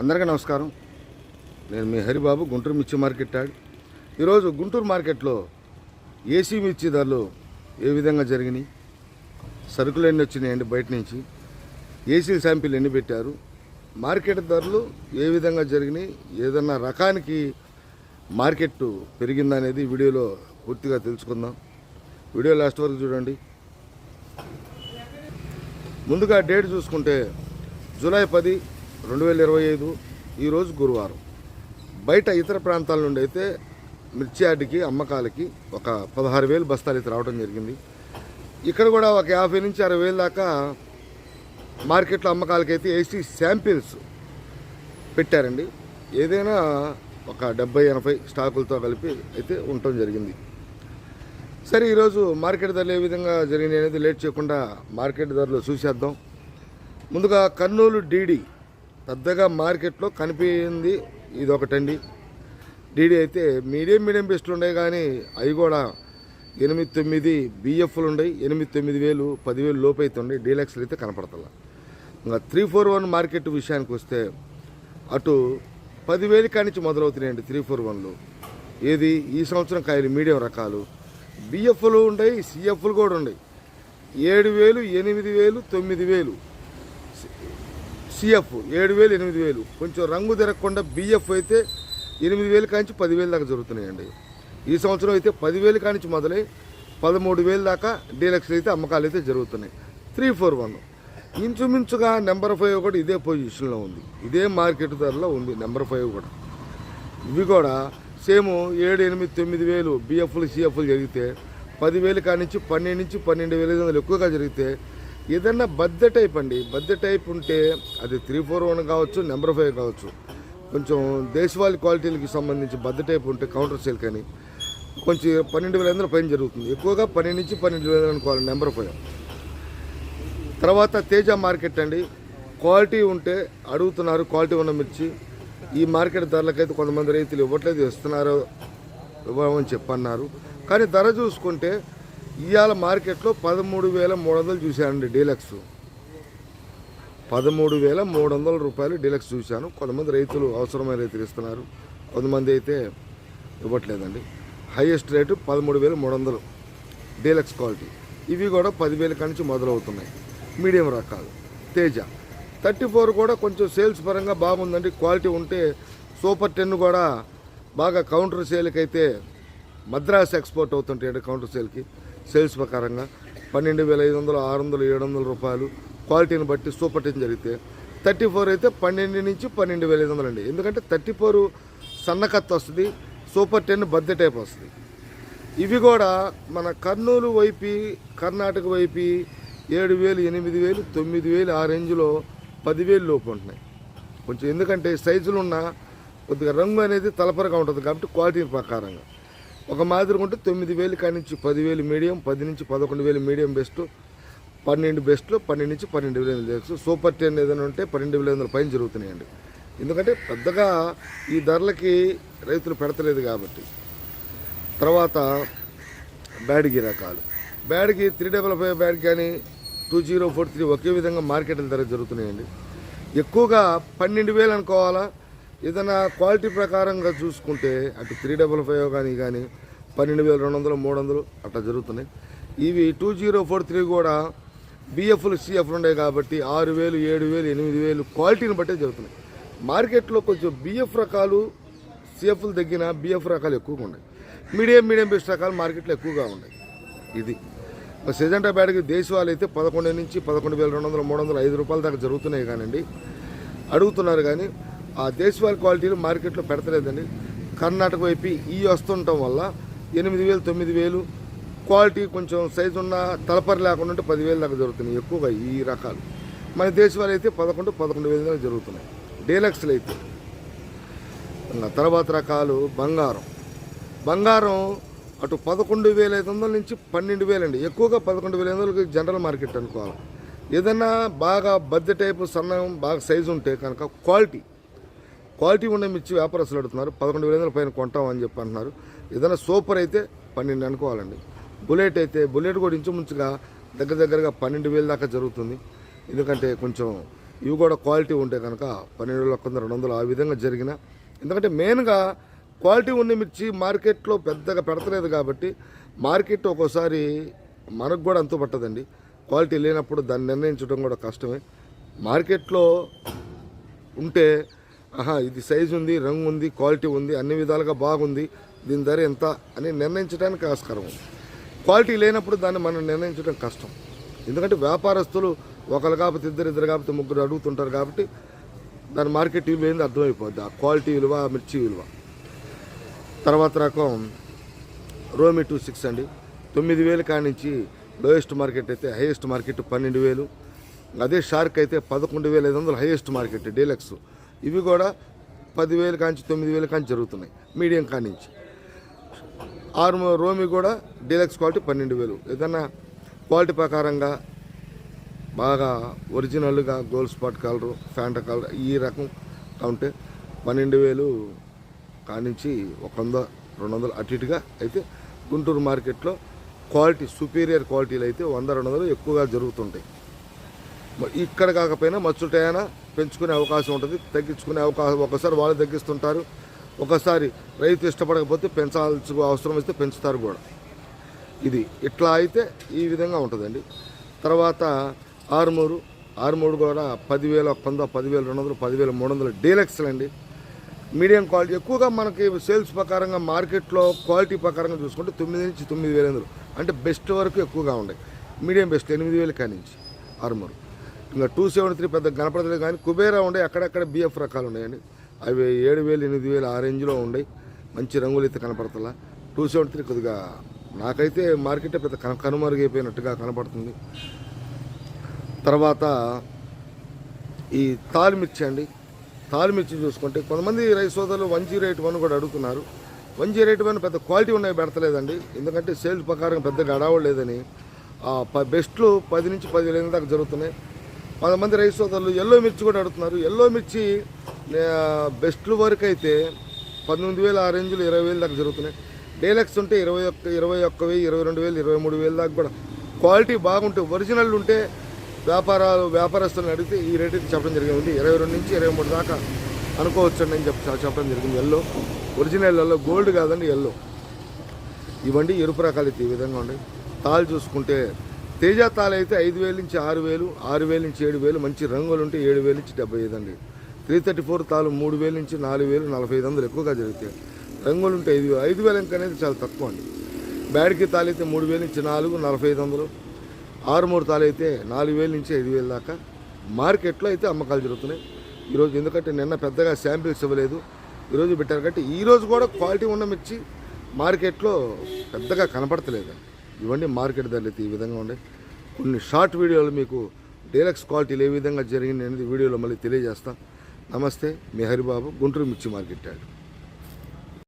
అందరికీ నమస్కారం. నేను మీ హరిబాబు గుంటూరు మిర్చి మార్కెట్ యాడ్. ఈరోజు గుంటూరు మార్కెట్లో ఏసీ మిర్చి ధరలు ఏ విధంగా జరిగినాయి? సరుకులు ఎన్ని వచ్చినాయండి బయట నుంచి? ఏసీ శాంపిల్ ఎన్ని పెట్టారు? మార్కెట్ ధరలు ఏ విధంగా జరిగినాయి? ఏదన్నా రకానికి మార్కెట్ పెరిగిందనేది వీడియోలో పూర్తిగా తెలుసుకుందాం. వీడియో లాస్ట్ వరకు చూడండి. ముందుగా డేట్ చూసుకుంటే జూలై పది రెండు వేల ఇరవై ఐదు ఈరోజు గురువారం. బయట ఇతర ప్రాంతాల నుండి అయితే మిర్చి యార్డ్కి అమ్మకాలకి ఒక పదహారు వేలు బస్తాలు అయితే రావడం జరిగింది. ఇక్కడ కూడా ఒక యాభై నుంచి అరవై వేలు దాకా మార్కెట్లో అమ్మకాలకి అయితే ఏసీ శాంపిల్స్ పెట్టారండి. ఏదైనా ఒక డెబ్బై ఎనభై స్టాకులతో కలిపి అయితే ఉండటం జరిగింది. సరే ఈరోజు మార్కెట్ ధరలు ఏ విధంగా జరిగినాయి అనేది లేట్ చేయకుండా మార్కెట్ ధరలు చూసేద్దాం. ముందుగా కర్నూలు డీడీ పెద్దగా మార్కెట్లో కనిపించింది ఇది ఒకటండి డీడీ అయితే మీడియం మీడియం బెస్ట్లు ఉన్నాయి కానీ అవి కూడా ఎనిమిది తొమ్మిది బిఎఫ్లు ఉన్నాయి. ఎనిమిది తొమ్మిది వేలు పదివేలు లోపు అయితే ఉన్నాయి. డీలక్స్లు అయితే కనపడతలా. ఇంకా త్రీ ఫోర్ వన్ మార్కెట్ విషయానికి వస్తే అటు పదివేలు కానించి మొదలవుతున్నాయండి త్రీ ఫోర్ వన్లు. ఏది? ఈ సంవత్సరం కాయలు మీడియం రకాలు. బిఎఫ్లు ఉన్నాయి సిఎఫ్లు కూడా ఉన్నాయి. ఏడు వేలు ఎనిమిది వేలు తొమ్మిది వేలు. సిఎఫ్ ఏడు వేలు ఎనిమిది వేలు కొంచెం రంగు తిరగకుండా బిఎఫ్ అయితే ఎనిమిది వేలు కానించి పదివేలు దాకా జరుగుతున్నాయండి. ఈ సంవత్సరం అయితే పదివేలు కానించి మొదలై పదమూడు వేలు దాకా డీలక్స్ అయితే అమ్మకాలు అయితే జరుగుతున్నాయి. Three four one. ఇంచుమించుగా నెంబర్ ఫైవ్ కూడా ఇదే పొజిషన్లో ఉంది. ఇదే మార్కెట్ ధరలో ఉంది నెంబర్ ఫైవ్ కూడా. ఇవి కూడా సేమ్ ఏడు ఎనిమిది తొమ్మిది వేలు బిఎఫ్లు సిఎఫ్లు జరిగితే పదివేలు కానించి పన్నెండు నుంచి పన్నెండు వేల ఐదు వందలు ఎక్కువగా జరిగితే ఏదన్నా బద్దె టైప్ అండి. బద్దె టైప్ ఉంటే అది త్రీ ఫోర్ వన్ కావచ్చు నెంబర్ ఫైవ్ కావచ్చు. కొంచెం దేశవాళీ క్వాలిటీలకి సంబంధించి బద్దె టైప్ ఉంటే కౌంటర్ సేల్ కానీ కొంచెం పన్నెండు వేల ఐదు పని పైన జరుగుతుంది. ఎక్కువగా పన్నెండు నుంచి పన్నెండు వేల అనుకోవాలి నెంబర్ ఫైవ్. తర్వాత తేజ మార్కెట్ అండి. క్వాలిటీ ఉంటే అడుగుతున్నారు క్వాలిటీ ఉన్న మిర్చి. ఈ మార్కెట్ ధరలకైతే కొంతమంది రైతులు ఇవ్వట్లేదు ఇస్తున్నారు ఇవ్వమని చెప్పన్నారు. కానీ ధర చూసుకుంటే ఇవాళ మార్కెట్లో పదమూడు వేల మూడు వందలు చూశానండి డీలక్స్. పదమూడు వేల మూడు వందల రూపాయలు డీలక్స్ చూశాను. కొంతమంది రైతులు అవసరమైన రైతులు ఇస్తున్నారు. కొంతమంది అయితే ఇవ్వట్లేదండి. హైయెస్ట్ రేటు పదమూడు వేల మూడు వందలు. Deluxe quality. ఇవి కూడా పదివేల కానించి మొదలవుతున్నాయి. మీడియం రకాలు. తేజ. థర్టీ ఫోర్ కూడా కొంచెం సేల్స్ పరంగా బాగుందండి. క్వాలిటీ ఉంటే సూపర్ టెన్ కూడా బాగా కౌంటర్ సేల్కి అయితే మద్రాస్ ఎక్స్పోర్ట్ అవుతుంటాయండి కౌంటర్ సేల్కి. సేల్స్ ప్రకారంగా పన్నెండు వేల ఐదు వందలు ఆరు వందలు ఏడు వందల రూపాయలు క్వాలిటీని బట్టి సూపర్ టెన్ జరిగితే థర్టీ ఫోర్ అయితే పన్నెండు నుంచి పన్నెండు వేల ఐదు వందలు అండి ఎందుకంటే థర్టీ ఫోర్ సన్నకత్త వస్తుంది సూపర్ టెన్ బద్దె టైప్ వస్తుంది. ఇవి కూడా మన కర్నూలు వైపు కర్ణాటక వైపు ఏడు వేలు ఎనిమిది వేలు తొమ్మిది వేలు ఆ రేంజ్లో పదివేలు లోపు ఉంటున్నాయి. కొంచెం ఎందుకంటే సైజులు ఉన్న కొద్దిగా రంగు అనేది తలపరగా ఉంటుంది కాబట్టి క్వాలిటీ ప్రకారంగా. ఒక మాదిరిగా ఉంటే తొమ్మిది వేలు కాడి నుంచి పదివేలు మీడియం పది నుంచి పదకొండు వేలు మీడియం బెస్ట్ పన్నెండు బెస్ట్లో పన్నెండు నుంచి పన్నెండు వేల ఎనిమిది సూపర్ టెన్ ఏదైనా ఉంటే పన్నెండు వేల వందల పైన జరుగుతున్నాయండి. ఎందుకంటే పెద్దగా ఈ ధరలకి రైతులు పెడతలేదు కాబట్టి. తర్వాత బ్యాడ్గి రకాలు. బ్యాడ్కి త్రీ డబల్ ఫైవ్ బ్యాడ్ కానీ టూ జీరో ఫోర్ త్రీ ఒకే విధంగా మార్కెట్ల ధర జరుగుతున్నాయండి. ఎక్కువగా పన్నెండు వేలు అనుకోవాలా? ఏదైనా క్వాలిటీ ప్రకారంగా చూసుకుంటే అటు త్రీ డబల్ ఫైవ్ కానీ కానీ పన్నెండు వేల రెండు వందలు మూడు వందలు అట్లా జరుగుతున్నాయి. ఇవి టూ జీరో ఫోర్ త్రీ కూడా బిఎఫ్లు సిఎఫ్లు ఉన్నాయి కాబట్టి ఆరు వేలు ఏడు వేలు ఎనిమిది వేలు క్వాలిటీని బట్టే జరుగుతున్నాయి. మార్కెట్లో కొంచెం బిఎఫ్ రకాలు సిఎఫ్లు తగ్గిన బిఎఫ్ రకాలు ఎక్కువగా ఉన్నాయి. మీడియం మీడియం బెస్ట్ రకాలు మార్కెట్లో ఎక్కువగా ఉన్నాయి. ఇది. సెజెంటా బ్యాడ్కి దేశవాళ్ళు అయితే పదకొండు నుంచి పదకొండు వేల రెండు వందల మూడు వందల ఐదు రూపాయల దాకా జరుగుతున్నాయి కానండి. అడుగుతున్నారు కానీ ఆ దేశవాళీ క్వాలిటీలు మార్కెట్లో పెడతలేదండి. కర్ణాటక వైపు ఈ వస్తుండటం వల్ల ఎనిమిది వేలు తొమ్మిది వేలు క్వాలిటీ కొంచెం సైజు ఉన్న తలపరి లేకుండా ఉంటే పదివేలు దాకా జరుగుతున్నాయి ఎక్కువగా ఈ రకాలు. మన దేశవాళీ అయితే పదకొండు పదకొండు వేల దాకా జరుగుతున్నాయి. డీలక్స్లు అయితే. తర్వాత రకాలు బంగారం. బంగారం అటు పదకొండు వేల ఐదు వందల నుంచి పన్నెండు వేలండి. ఎక్కువగా పదకొండు వేల ఐదు వందలకి జనరల్ మార్కెట్ అనుకోవాలి. ఏదన్నా బాగా బద్దె టైపు సన్నం బాగా సైజు ఉంటే కనుక క్వాలిటీ క్వాలిటీ ఉన్న మిర్చి వ్యాపారస్తులు అడుగుతున్నారు. పదకొండు వేల పైన కొంటామని చెప్పి అంటున్నారు. ఏదైనా సూపర్ అయితే పన్నెండు అనుకోవాలండి. బుల్లెట్ అయితే బుల్లెట్ కూడా ఇంచుమించుగా దగ్గర దగ్గరగా పన్నెండు వేల దాకా జరుగుతుంది. ఎందుకంటే కొంచెం ఇవి కూడా క్వాలిటీ ఉంటే కనుక పన్నెండు వేల ఒక్క రెండు వందలు ఆ విధంగా జరిగిన. ఎందుకంటే మెయిన్గా క్వాలిటీ ఉన్న మిర్చి మార్కెట్లో పెద్దగా పెడతలేదు కాబట్టి మార్కెట్ ఒక్కోసారి మనకు కూడా అంతు పట్టదండి. క్వాలిటీ లేనప్పుడు దాన్ని నిర్ణయించడం కూడా కష్టమే. మార్కెట్లో ఉంటే ఆహా ఇది సైజు ఉంది రంగు ఉంది క్వాలిటీ ఉంది అన్ని విధాలుగా బాగుంది దీని ధర ఎంత అని నిర్ణయించడానికి ఆస్కారం ఉంది. క్వాలిటీ లేనప్పుడు దాన్ని మనం నిర్ణయించడం కష్టం. ఎందుకంటే వ్యాపారస్తులు ఒకరు కాబట్టి ఇద్దరు ఇద్దరు కాబట్టి ముగ్గురు అడుగుతుంటారు కాబట్టి దాని మార్కెట్ విలువ ఏంది అర్థమైపోద్ది. ఆ క్వాలిటీ విలువ ఆ మిర్చి విలువ. తర్వాత రకం రోమి టూ సిక్స్ అండి. తొమ్మిది వేలు కానించి లోయెస్ట్ మార్కెట్ అయితే హైయెస్ట్ మార్కెట్ పన్నెండు వేలు. అదే షార్క్ అయితే పదకొండు వేల ఐదు వందలు హైయెస్ట్ మార్కెట్ డీలక్స్ ఇవి కూడా పదివేలు కాంచి తొమ్మిది వేలు కాంచి జరుగుతున్నాయి మీడియం కానించి. ఆరు రోమి కూడా డీలక్స్ క్వాలిటీ పన్నెండు వేలు ఏదన్నా క్వాలిటీ ప్రకారంగా బాగా ఒరిజినల్గా Gold Spot colour Fanta colour ఈ రకం ఉంటే పన్నెండు వేలు కానించి ఒక వంద రెండు వందలు అటు ఇటుగా అయితే గుంటూరు మార్కెట్లో క్వాలిటీ సుపీరియర్ క్వాలిటీలు అయితే వంద రెండు వందలు ఎక్కువగా జరుగుతుంటాయి. ఇక్కడ కాకపోయినా మచ్చుటైనా పెంచుకునే అవకాశం ఉంటుంది. తగ్గించుకునే అవకాశం ఒకసారి వాళ్ళు తగ్గిస్తుంటారు. ఒకసారి రైతు ఇష్టపడకపోతే పెంచాల్సి అవసరం వస్తే పెంచుతారు కూడా. ఇది ఇట్లా అయితే ఈ విధంగా ఉంటుందండి. తర్వాత ఆరుమూరు ఆరుమూరు కూడా పదివేల ఒక పదివేల రెండు వందలు పదివేల మూడు వందలు డీలక్స్లు అండి. మీడియం క్వాలిటీ ఎక్కువగా మనకి సేల్స్ ప్రకారంగా మార్కెట్లో క్వాలిటీ ప్రకారంగా చూసుకుంటే తొమ్మిది నుంచి తొమ్మిది వేల అంటే బెస్ట్ వరకు ఎక్కువగా ఉన్నాయి. మీడియం బెస్ట్ ఎనిమిది వేలు కానించి ఆరుమూరు. ఇంకా టూ సెవెంటీ త్రీ పెద్ద గణపడలేదు కానీ కుబేరా ఉండే అక్కడక్కడ బిఎఫ్ రకాలు ఉన్నాయండి. అవి ఏడు వేలు ఎనిమిది వేలు ఆ రేంజ్లో ఉండే మంచి రంగులు అయితే కనపడతలా. టూ సెవెంటీ త్రీ కొద్దిగా నాకైతే మార్కెట్ పెద్ద కన కనుమరుగైపోయినట్టుగా కనపడుతుంది. తర్వాత ఈ తాలిమిర్చి అండి. తాలిమిర్చి చూసుకుంటే కొంతమంది రైస్ సోదరులు వన్ జీరో ఎయిట్ వన్ కూడా అడుగుతున్నారు. వన్ జీరో ఎయిట్ వన్ పెద్ద క్వాలిటీ ఉన్నాయి పెడతలేదండి. ఎందుకంటే సేల్స్ ప్రకారం పెద్దగా అడవలేదని లేదని. ఆ ప బెస్ట్లు పది నుంచి పది వేల దాకా జరుగుతున్నాయి. కొంతమంది రైతు సోదరులు ఎల్లో మిర్చి కూడా అడుగుతున్నారు. ఎల్లో మిర్చి బెస్ట్లు వరకు అయితే పంతొమ్మిది వేలు ఆ రేంజ్లు ఇరవై వేలు దాకా జరుగుతున్నాయి. డేలక్స్ ఉంటే ఇరవై ఒక్క ఇరవై ఒక్క వెయ్యి ఇరవై రెండు వేలు ఇరవై మూడు వేలు దాకా కూడా. క్వాలిటీ బాగుంటే ఒరిజినల్ ఉంటే వ్యాపారాలు వ్యాపారస్తులను అడిగితే ఈ రేట్ అయితే చెప్పడం జరిగింది. ఇరవై రెండు నుంచి ఇరవై మూడు దాకా అనుకోవచ్చండి అని చెప్పి చెప్పడం జరిగింది. ఎల్లో. ఒరిజినల్ ఎల్లో గోల్డ్ కాదండి ఎల్లో. ఇవ్వండి ఎరుపు రకాలు అయితే ఈ విధంగా ఉండే తాళ్ళు చూసుకుంటే తేజ తాళ అయితే ఐదు వేల నుంచి ఆరు వేలు ఆరు వేల నుంచి ఏడు వేలు మంచి రంగులు ఉంటే ఏడు వేలు నుంచి డెబ్బై ఐదు అండి. త్రీ థర్టీ ఫోర్ తాళ్ళు మూడు వేల నుంచి నాలుగు వేలు నలభై ఐదు వందలు ఎక్కువగా జరుగుతాయి. రంగులు ఉంటే ఐదు వేలు ఐదు వేలు ఇంకా అనేది చాలా తక్కువ అండి. బ్యాడ్కి తాళి అయితే మూడు వేల నుంచి నాలుగు నలభై ఐదు వందలు. ఆరు మూడు తాళి అయితే నాలుగు వేల నుంచి ఐదు వేలు దాకా. మార్కెట్లో అయితే అమ్మకాలు జరుగుతున్నాయి. ఈరోజు ఎందుకంటే నిన్న పెద్దగా శాంపిల్స్ ఇవ్వలేదు. ఈరోజు పెట్టారు కాబట్టి ఈరోజు కూడా క్వాలిటీ ఉన్న మిర్చి మార్కెట్లో పెద్దగా కనపడతలేదు. ఇవన్నీ మార్కెట్ ధరలు ఈ విధంగా ఉండే. కొన్ని షార్ట్ వీడియోలు మీకు డీలక్స్ క్వాలిటీలు ఏ విధంగా జరిగింది అనేది వీడియోలో మళ్ళీ తెలియజేస్తాం. నమస్తే మీ హరిబాబు గుంటూరు మిర్చి మార్కెట్ యార్డ్